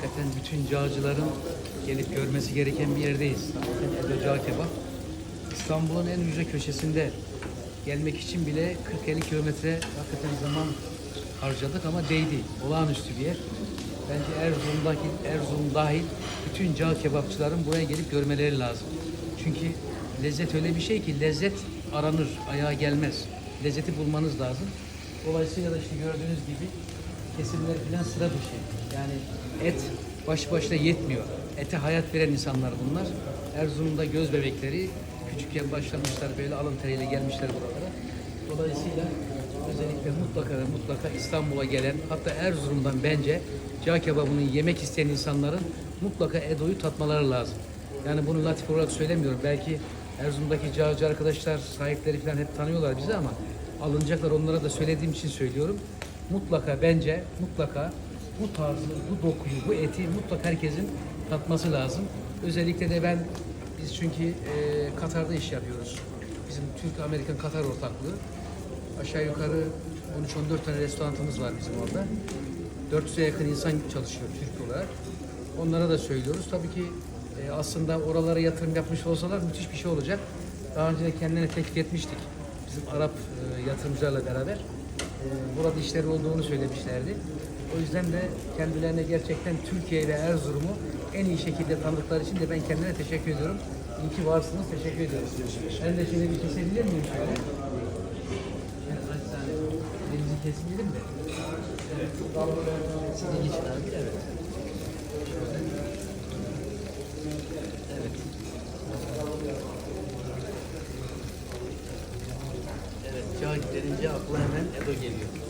Hakikaten bütün cağcıların gelip görmesi gereken bir yerdeyiz. Hakikaten Edo Cağ Kebap. İstanbul'un en ücra köşesinde gelmek için bile 40-50 kilometre hakikaten zaman harcadık ama değdi. Olağanüstü bir yer. Bence Erzurum'daki Erzurum dahil bütün cağ kebapçıların buraya gelip görmeleri lazım. Çünkü lezzet öyle bir şey ki lezzet aranır, ayağa gelmez. Lezzeti bulmanız lazım. Dolayısıyla da işte gördüğünüz gibi kesimler falan sıra dışı. Yani et baş başına yetmiyor. Ete hayat veren insanlar bunlar. Erzurum'da göz bebekleri küçükken başlamışlar böyle alın teriyle gelmişler buralara. Dolayısıyla özellikle mutlaka ve mutlaka İstanbul'a gelen hatta Erzurum'dan bence cağ kebabını yemek isteyen insanların mutlaka Edo'yu tatmaları lazım. Yani bunu latif olarak söylemiyorum. Belki Erzurum'daki cağcı arkadaşlar, sahipleri falan hep tanıyorlar bizi ama alınacaklar onlara da söylediğim için söylüyorum. Mutlaka bence mutlaka bu tarzı, bu dokuyu, bu eti mutlaka herkesin tatması lazım. Özellikle de ben biz çünkü e, Katar'da iş yapıyoruz. Bizim Türk-Amerikan Katar ortaklığı. Aşağı yukarı 13-14 tane restoranımız var bizim orada. 400'e yakın insan çalışıyor Türk olarak. Onlara da söylüyoruz. Tabii ki e, aslında oralara yatırım yapmış olsalar müthiş bir şey olacak. Daha önce de kendilerine teklif etmiştik. Bizim Arap e, yatırımcılarla beraber. Burada işleri olduğunu söylemişlerdi. O yüzden de kendilerine gerçekten Türkiye ve Erzurum'u en iyi şekilde tanıdıkları için de ben kendilerine teşekkür ediyorum. İyi ki varsınız. Teşekkür ediyorum. Ben de şöyle bir kesebilir miyim şöyle? Elinizi kesebilir mi? Evet. Sizin için abi. Evet. Evet. Evet, cağ denince akla hemen Edo geliyor.